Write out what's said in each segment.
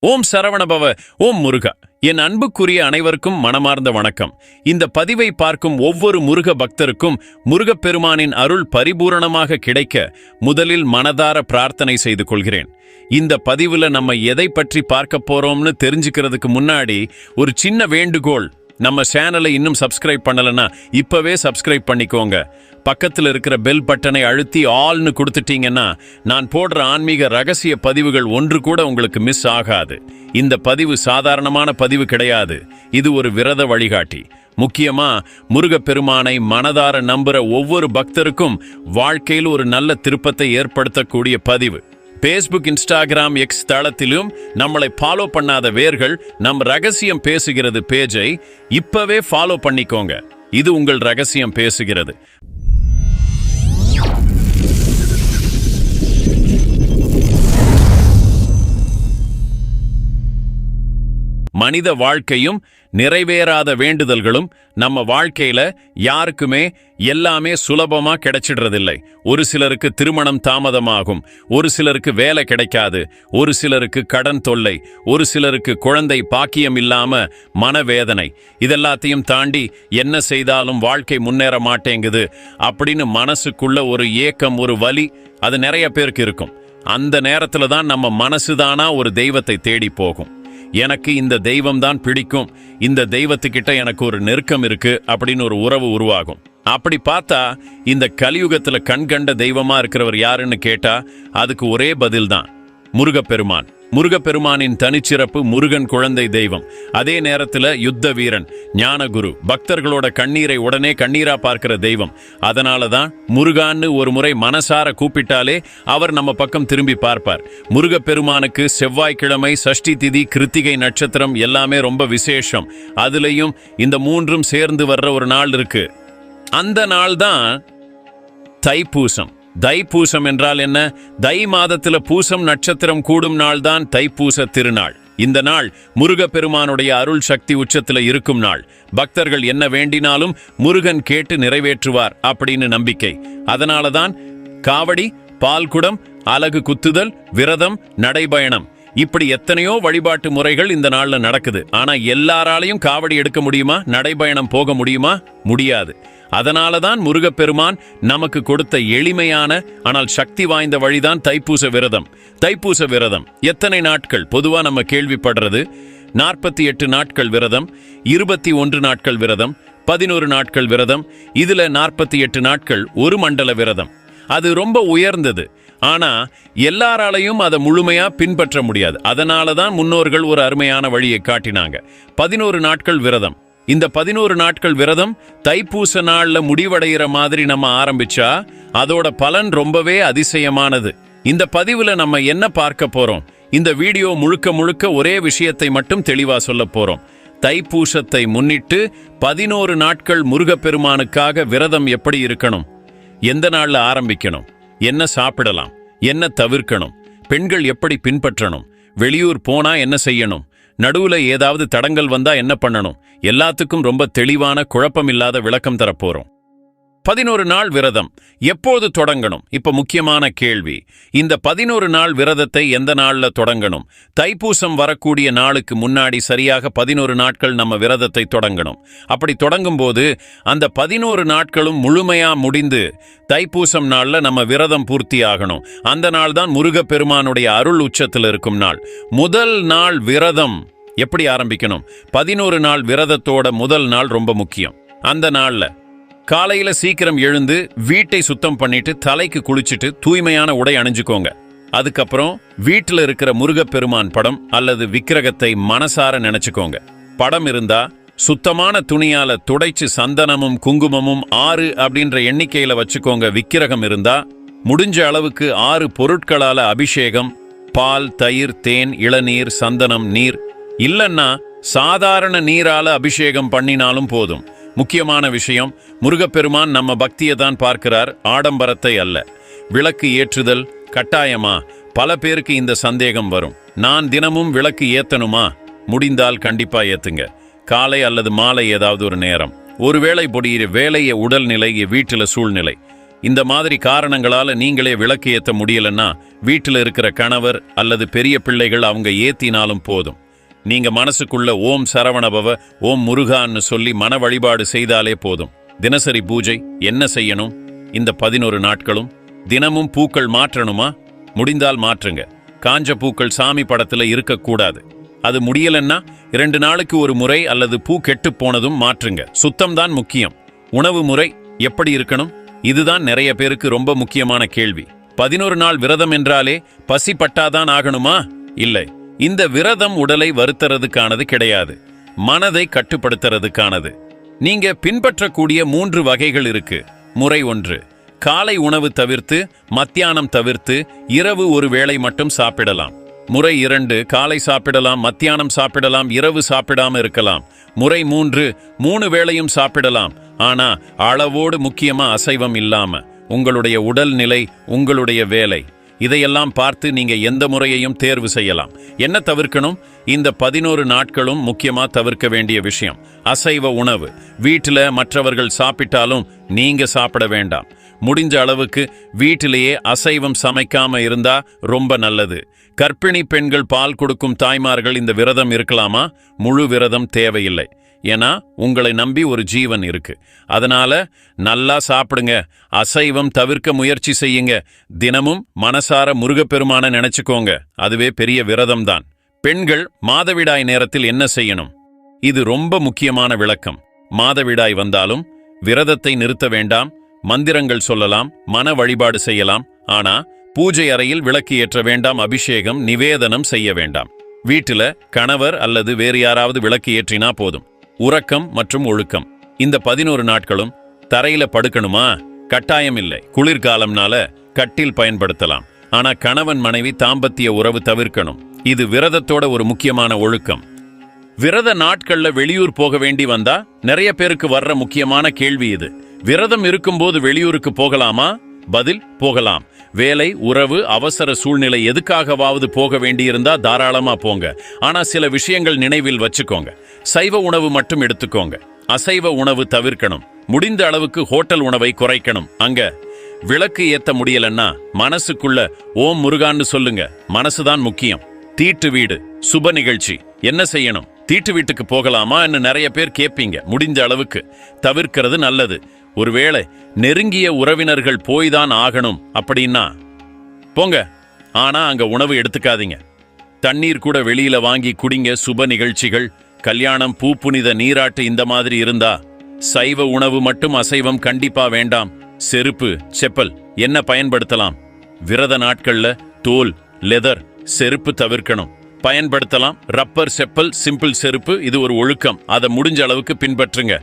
ஓம் சரவணபவ ஓம் முருகா. என் அன்புக்குரிய அனைவருக்கும் மனமார்ந்த வணக்கம். இந்த பதிவை பார்க்கும் ஒவ்வொரு முருக பக்தருக்கும் முருகப்பெருமானின் அருள் பரிபூரணமாக கிடைக்க முதலில் மனதார பிரார்த்தனை செய்து கொள்கிறேன். இந்த பதிவுல நம்ம எதை பற்றி பார்க்க போறோம்னு தெரிஞ்சுக்கிறதுக்கு முன்னாடி ஒரு சின்ன வேண்டுகோள் நம்ம சேனலை இன்னும் சப்ஸ்கிரைப் பண்ணலைன்னா இப்பவே சப்ஸ்கிரைப் பண்ணிக்கோங்க. பக்கத்தில் இருக்கிற பெல் பட்டனை அழுத்தி ஆல்னு கொடுத்துட்டீங்கன்னா நான் போடுற ஆன்மீக ரகசிய பதிவுகள் ஒன்று கூட உங்களுக்கு மிஸ் ஆகாது. இந்த பதிவு சாதாரணமான பதிவு கிடையாது. இது ஒரு விரத வழிகாட்டி. முக்கியமா முருகப்பெருமானை மனதார நம்புற ஒவ்வொரு பக்தருக்கும் வாழ்க்கையில் ஒரு நல்ல திருப்பத்தை ஏற்படுத்தக்கூடிய பதிவு. பேஸ்புக் இன்ஸ்டாகிராம் எக்ஸ் தளத்திலும் நம்மளை ஃபாலோ பண்ணாத வேர்கள் நம் ரகசியம் பேசுகிறது பேஜை இப்பவே ஃபாலோ பண்ணிக்கோங்க. இது உங்கள் ரகசியம் பேசுகிறது. மனித வாழ்க்கையும் நிறைவேறாத வேண்டுதல்களும் நம்ம வாழ்க்கையில யாருக்குமே எல்லாமே சுலபமா கிடைச்சிடுறதில்லை. ஒரு சிலருக்கு திருமணம் தாமதமாகும் ஒரு சிலருக்கு வேலை கிடைக்காது ஒரு சிலருக்கு கடன் தொல்லை ஒரு சிலருக்கு குழந்தை பாக்கியம் இல்லாம மனவேதனை. இதெல்லாத்தையும் தாண்டி என்ன செய்தாலும் வாழ்க்கை முன்னேற மாட்டேங்குது அப்படின்னு மனசுக்குள்ள ஒரு ஏக்கம் ஒரு வலி அது நிறைய பேருக்கு இருக்கும். அந்த நேரத்துல தான் நம்ம மனசுதானா ஒரு தெய்வத்தை தேடி போகும். எனக்கு இந்த தெய்வம் தான் பிடிக்கும். இந்த தெய்வத்துக்கிட்ட எனக்கு ஒரு நெருக்கம் இருக்கு அப்படின்னு ஒரு உறவு உருவாகும். அப்படி பார்த்தா இந்த கலியுகத்துல கண்கண்ட தெய்வமா இருக்கிறவர் யாருன்னு கேட்டா அதுக்கு ஒரே பதில் தான் முருகப்பெருமான். முருகப்பெருமானின் தனிச்சிறப்பு முருகன் குழந்தை தெய்வம். அதே நேரத்துல யுத்த வீரன் ஞானகுரு பக்தர்களோட கண்ணீரை உடனே கண்ணீரா பார்க்கிற தெய்வம். அதனால தான் முருகான்னு ஒரு முறை மனசார கூப்பிட்டாலே அவர் நம்ம பக்கம் திரும்பி பார்ப்பார். முருகப்பெருமானுக்கு செவ்வாய்க்கிழமை சஷ்டி திதி கிருத்திகை நட்சத்திரம் எல்லாமே ரொம்ப விசேஷம். அதுலயும் இந்த மூன்றும் சேர்ந்து வர்ற ஒரு நாள் இருக்கு. அந்த நாள் தான் தைப்பூசம். தைப்பூசம் என்றால் என்ன? தை மாதத்துல பூசம் நட்சத்திரம் கூடும் நாள் தான் தைப்பூச திருநாள். இந்த நாள் முருகப்பெருமானுடைய அருள் சக்தி உச்சத்துல இருக்கும் நாள். பக்தர்கள் என்ன வேண்டினாலும் முருகன் கேட்டு நிறைவேற்றுவார் அப்படின்னு நம்பிக்கை. அதனால தான் காவடி பால்குடம் அலகு குத்துதல் விரதம் நடைபயணம். இப்படி எத்தனையோ வழிபாட்டு முறைகள் இந்த நாள்ல நடக்குது. ஆனா எல்லாராலையும் காவடி எடுக்க முடியுமா? நடைபயணம் போக முடியுமா? முடியாது. அதனால தான் முருகப்பெருமான் நமக்கு கொடுத்த எளிமையான ஆனால் சக்தி வாய்ந்த வழிதான் தைப்பூச விரதம். தைப்பூச விரதம். எத்தனை நாட்கள்? பொதுவா நம்ம கேள்விப்படுறது நாற்பத்தி எட்டு நாட்கள் விரதம் இருபத்தி ஒன்று நாட்கள் விரதம் பதினோரு நாட்கள் விரதம் இதுல நாற்பத்தி எட்டு நாட்கள் ஒரு மண்டல விரதம். அது ரொம்ப உயர்ந்தது. ஆனா எல்லாராலையும் அதை முழுமையா பின்பற்ற முடியாது. அதனால தான் முன்னோர்கள் ஒரு அருமையான வழியை காட்டினாங்க. பதினோரு நாட்கள் விரதம். இந்த பதினோரு நாட்கள் விரதம் தைப்பூச நாள்ல முடிவடைகிற மாதிரி நம்ம ஆரம்பிச்சா அதோட பலன் ரொம்பவே அதிசயமானது. இந்த பதிவுல நம்ம என்ன பார்க்க போறோம்? இந்த வீடியோ முழுக்க முழுக்க ஒரே விஷயத்தை மட்டும் தெளிவா சொல்ல போறோம். தைப்பூசத்தை முன்னிட்டு பதினோரு நாட்கள் முருகப்பெருமானுக்காக விரதம் எப்படி இருக்கணும்? எந்த நாள்ல ஆரம்பிக்கணும்? என்ன சாப்பிடலாம்? என்ன தவிர்க்கணும்? பெண்கள் எப்படி பின்பற்றணும்? வெளியூர் போனா என்ன செய்யணும்? நடுவுல ஏதாவது தடங்கள் வந்தா என்ன பண்ணணும்? எல்லாத்துக்கும் ரொம்ப தெளிவான குழப்பமில்லாத விளக்கம் தரப்போறோம் பதினோரு நாள் விரதம் எப்போது தொடங்கணும்? இப்ப முக்கியமான கேள்வி. இந்த பதினோரு நாள் விரதத்தை எந்த நாள்ல தொடங்கணும்? தைப்பூசம் வரக்கூடிய நாளுக்கு முன்னாடி சரியாக பதினோரு நாட்கள் நம்ம விரதத்தை தொடங்கணும். அப்படி தொடங்கும் போது அந்த பதினோரு நாட்களும் முழுமையா முடிந்து தைப்பூசம் நாள்ல நம்ம விரதம் பூர்த்தி ஆகணும். அந்த நாள் தான் முருகப்பெருமானுடைய அருள் உச்சத்தில் இருக்கும் நாள். முதல் நாள் விரதம் எப்படி ஆரம்பிக்கணும்? பதினோரு நாள் விரதத்தோட முதல் நாள் ரொம்ப முக்கியம். அந்த நாள்ல காலையில சீக்கிரம் எழுந்து வீட்டை சுத்தம் பண்ணிட்டு தலைக்கு குளிச்சுட்டு தூய்மையான உடை அணிஞ்சுக்கோங்க. அதுக்கப்புறம் வீட்டில் இருக்கிற முருகப்பெருமான் படம் அல்லது விக்கிரகத்தை மனசார நினைச்சுக்கோங்க. படம் இருந்தா சுத்தமான துணியால துடைச்சு சந்தனமும் குங்குமமும் ஆறு அப்படின்ற எண்ணிக்கையில வச்சுக்கோங்க. விக்கிரகம் இருந்தா முடிஞ்ச அளவுக்கு ஆறு பொருட்களால அபிஷேகம் பால் தயிர் தேன் இளநீர் சந்தனம் நீர். இல்லைன்னா சாதாரண நீரால அபிஷேகம் பண்ணினாலும் போதும். முக்கியமான விஷயம் முருகப்பெருமான் நம்ம பக்தியை தான் பார்க்கிறார் ஆடம்பரத்தை அல்ல. விளக்கு ஏற்றுதல் கட்டாயமா? பல பேருக்கு இந்த சந்தேகம் வரும். நான் தினமும் விளக்கு ஏத்தணுமா? முடிந்தால் கண்டிப்பா ஏத்துங்க. காலை அல்லது மாலை ஏதாவது ஒரு நேரம். ஒருவேளை பொடி வேலைய உடல்நிலை வீட்டில சூழ்நிலை. இந்த மாதிரி காரணங்களால நீங்களே விளக்கு ஏத்த முடியலன்னா வீட்டில் இருக்கிற கணவர் அல்லது பெரிய பிள்ளைகள் அவங்க ஏத்தினாலும் போதும். நீங்க மனசுக்குள்ள ஓம் சரவணபவ ஓம் முருகான்னு சொல்லி மன வழிபாடு செய்தாலே போதும். தினசரி பூஜை என்ன செய்யணும்? இந்த பதினோரு நாட்களும் தினமும் பூக்கள் மாற்றணுமா? முடிந்தால் மாற்றுங்க. காஞ்ச பூக்கள் சாமி படத்துல இருக்கக்கூடாது. அது முடியலன்னா இரண்டு நாளுக்கு ஒரு முறை அல்லது பூ கெட்டு போனதும் மாற்றுங்க. சுத்தம் தான் முக்கியம். உணவு முறை எப்படி இருக்கணும்? இதுதான் நிறைய பேருக்கு ரொம்ப முக்கியமான கேள்வி. பதினோரு நாள் விரதம் என்றாலே பசி பட்டாதான் ஆகணுமா? இல்லை. இந்த விரதம் உடலை வருத்துறதுக்கானது கிடையாது. மனதை கட்டுப்படுத்துறதுக்கானது. நீங்க பின்பற்றக்கூடிய மூன்று வகைகள் இருக்கு. முறை ஒன்று காலை உணவு தவிர்த்து மத்தியானம் தவிர்த்து இரவு ஒரு வேளை மட்டும் சாப்பிடலாம். முறை இரண்டு காலை சாப்பிடலாம் மத்தியானம் சாப்பிடலாம் இரவு சாப்பிடாம இருக்கலாம். முறை மூன்று மூணு வேளையும் சாப்பிடலாம். ஆனா அளவோடு முக்கியமா அசைவம் இல்லாம. உங்களுடைய உடல்நிலை உங்களுடைய வேலை. இதையெல்லாம் பார்த்து நீங்க எந்த முறையையும் தேர்வு செய்யலாம். என்ன தவிர்க்கணும்? இந்த பதினோரு நாட்களும் முக்கியமா தவிர்க்க வேண்டிய விஷயம். அசைவ உணவு. வீட்டில் மற்றவர்கள் சாப்பிட்டாலும் நீங்க சாப்பிட வேண்டாம். முடிஞ்ச அளவுக்கு வீட்டிலேயே அசைவம் சமைக்காம இருந்தா ரொம்ப நல்லது. கர்ப்பிணி பெண்கள் பால் கொடுக்கும் தாய்மார்கள் இந்த விரதம் இருக்கலாமா? முழு விரதம் தேவையில்லை. ஏன்னா உங்களை நம்பி ஒரு ஜீவன் இருக்கு. அதனால நல்லா சாப்பிடுங்க. அசைவம் தவிர்க்க முயற்சி செய்யுங்க. தினமும் மனசார முருகப்பெருமான நினைச்சுக்கோங்க. அதுவே பெரிய விரதம் தான் பெண்கள் மாதவிடாய் நேரத்தில் என்ன செய்யணும்? இது ரொம்ப முக்கியமான விளக்கம். மாதவிடாய் வந்தாலும் விரதத்தை நிறுத்த வேண்டாம். மந்திரங்கள் சொல்லலாம் மன வழிபாடு செய்யலாம். ஆனா பூஜை அறையில் விளக்கு ஏற்ற வேண்டாம் அபிஷேகம் நிவேதனம் செய்ய வேண்டாம். வீட்டில கணவர் அல்லது வேறு யாராவது விளக்கு ஏற்றினா போதும். உறக்கம் மற்றும் ஒழுக்கம். இந்த பதினோரு நாட்களும் தரையில படுக்கணுமா? கட்டாயம் இல்லை குளிர்காலம்னால கட்டில் பயன்படுத்தலாம். ஆனா கணவன் மனைவி தாம்பத்திய உறவு தவிர்க்கணும். இது விரதத்தோட ஒரு முக்கியமான ஒழுக்கம். விரத நாட்கள்ல வெளியூர் போக வேண்டி வந்தா நிறைய பேருக்கு வர்ற முக்கியமான கேள்வி இது. விரதம் இருக்கும்போது வெளியூருக்கு போகலாமா? பதில் போகலாம். வேலை உறவு அவசர சூழ்நிலை எதுக்காகவாவது போக வேண்டியிருந்தா தாராளமா போங்க. ஆனா சில விஷயங்கள் நினைவில் வச்சுக்கோங்க. சைவ உணவு மட்டும் எடுத்துக்கோங்க. அசைவ உணவு தவிர்க்கணும். முடிந்த அளவுக்கு ஹோட்டல் உணவை குறைக்கணும். அங்க விளக்கு ஏத்த முடியலன்னா மனசுக்குள்ள ஓம் முருகான்னு சொல்லுங்க. மனசுதான் முக்கியம். தீட்டு வீடு. சுப நிகழ்ச்சி. என்ன செய்யணும்? தீட்டு வீட்டுக்கு போகலாமா? நிறைய பேர் கேட்பீங்க. முடிஞ்ச அளவுக்கு. தவிர்க்கிறது நல்லது. ஒருவேளை நெருங்கிய உறவினர்கள் போய்தான் ஆகணும் அப்படின்னா போங்க ஆனா அங்க உணவு எடுத்துக்காதீங்க. தண்ணீர் கூட வெளியில வாங்கி குடிங்க சுப நிகழ்ச்சிகள் கல்யாணம் பூப்புனித நீராட்டு இந்த மாதிரி இருந்தா சைவ உணவு மட்டும் அசைவம் கண்டிப்பா வேண்டாம். செருப்பு செப்பல் என்ன பயன்படுத்தலாம்? விரத நாட்கள்ல தோல் லெதர் செருப்பு தவிர்க்கணும். பயன்படுத்தலாம். ரப்பர் செப்பல் சிம்பிள் செருப்பு இது ஒரு ஒழுக்கம். அதை முடிஞ்ச அளவுக்கு பின்பற்றுங்க.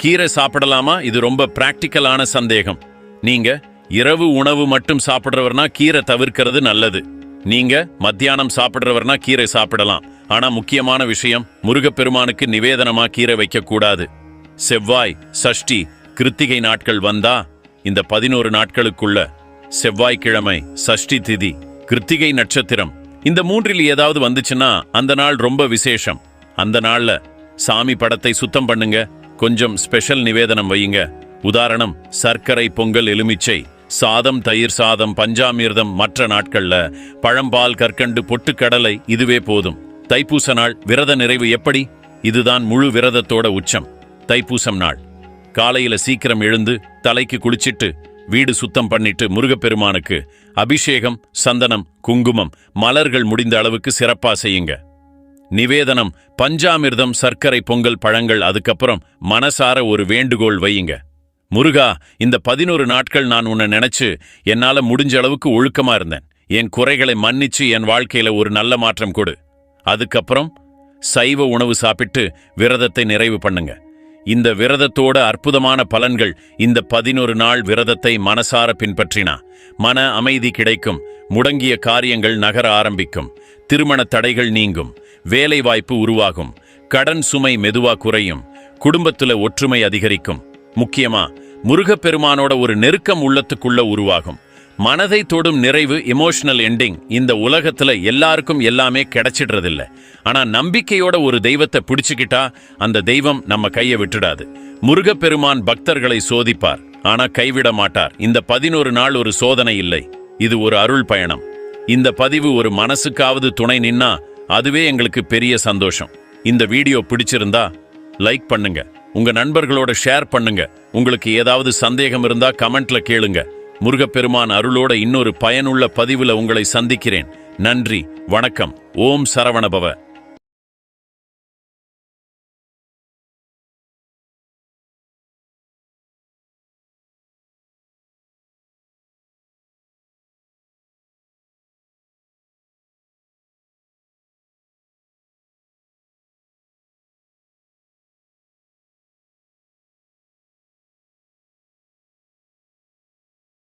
கீரை சாப்பிடலாமா? இது ரொம்ப பிராக்டிக்கலான சந்தேகம். நீங்க இரவு உணவு மட்டும் சாப்பிடுறவர்னா கீரை தவிர்க்கிறது நல்லது. நீங்க மத்தியானம் சாப்பிடுறவர்னா கீரை சாப்பிடலாம். ஆனா முக்கியமான விஷயம் முருகப்பெருமானுக்கு நிவேதனமா கீரை வைக்கக்கூடாது. செவ்வாய் சஷ்டி கிருத்திகை நாட்கள் வந்தா இந்த பதினோரு நாட்களுக்குள்ள செவ்வாய்க்கிழமை சஷ்டி திதி கிருத்திகை நட்சத்திரம் இந்த மூன்றில் ஏதாவது வந்துச்சுன்னா அந்த நாள் ரொம்ப விசேஷம். அந்த நாள்ல சாமி படத்தை சுத்தம் பண்ணுங்க. கொஞ்சம் ஸ்பெஷல் நிவேதனம் வையுங்க. உதாரணம் சர்க்கரை பொங்கல் எலுமிச்சை சாதம் தயிர் சாதம் பஞ்சாமிர்தம் மற்ற நாட்கள்ல பழம்பால் கற்கண்டு பொட்டுக்கடலை இதுவே போதும். தைப்பூச நாள் விரத நிறைவு எப்படி? இதுதான் முழு விரதத்தோட உச்சம். தைப்பூசம் நாள். காலையில சீக்கிரம் எழுந்து தலைக்கு குளிச்சிட்டு வீடு சுத்தம் பண்ணிட்டு முருகப்பெருமானுக்கு அபிஷேகம் சந்தனம் குங்குமம் மலர்கள் முடிந்த அளவுக்கு சிறப்பா செய்யுங்க. நிவேதனம் பஞ்சாமிர்தம் சர்க்கரை பொங்கல் பழங்கள் அதுக்கப்புறம் மனசார ஒரு வேண்டுகோள் வையுங்க. முருகா இந்த பதினோரு நாட்கள் நான் உன்னை நினைச்சு என்னால முடிஞ்ச அளவுக்கு ஒழுக்கமா இருந்தேன். என் குறைகளை மன்னிச்சு என் வாழ்க்கையில ஒரு நல்ல மாற்றம் கொடு. அதுக்கப்புறம் சைவ உணவு சாப்பிட்டு விரதத்தை நிறைவு பண்ணுங்க. இந்த விரதத்தோட அற்புதமான பலன்கள் இந்த பதினொரு நாள் விரதத்தை மனசார பின்பற்றினா மன அமைதி கிடைக்கும் முடங்கிய காரியங்கள் நகர ஆரம்பிக்கும் திருமண தடைகள் நீங்கும் வேலை வாய்ப்பு உருவாகும். கடன் சுமை மெதுவா குறையும். குடும்பத்துல ஒற்றுமை அதிகரிக்கும். முக்கியமா முருகப்பெருமானோட ஒரு நெருக்கம் உள்ளத்துக்குள்ள உருவாகும். மனதை தொடும் நிறைவு எமோஷனல் எண்டிங் இந்த உலகத்துல எல்லாருக்கும் எல்லாமே கிடைச்சிடுறதில்ல. ஆனா நம்பிக்கையோட ஒரு தெய்வத்தை பிடிச்சுக்கிட்டா அந்த தெய்வம் நம்ம கையை விட்டுடாது. முருகப்பெருமான் பக்தர்களை சோதிப்பார். ஆனா கைவிட மாட்டார். இந்த பதினோரு நாள் ஒரு சோதனை இல்லை. இது ஒரு அருள் பயணம். இந்த பதிவு ஒரு மனசுக்காவது துணை நின்னா அதுவே எங்களுக்கு பெரிய சந்தோஷம். இந்த வீடியோ பிடிச்சிருந்தா லைக் பண்ணுங்க. உங்க நண்பர்களோட ஷேர் பண்ணுங்க. உங்களுக்கு ஏதாவது சந்தேகம் இருந்தா கமெண்ட்ல கேளுங்க. முருகப்பெருமான் அருளோட இன்னொரு பயனுள்ள பதிவுல உங்களை சந்திக்கிறேன். நன்றி வணக்கம். ஓம் சரவணபவ.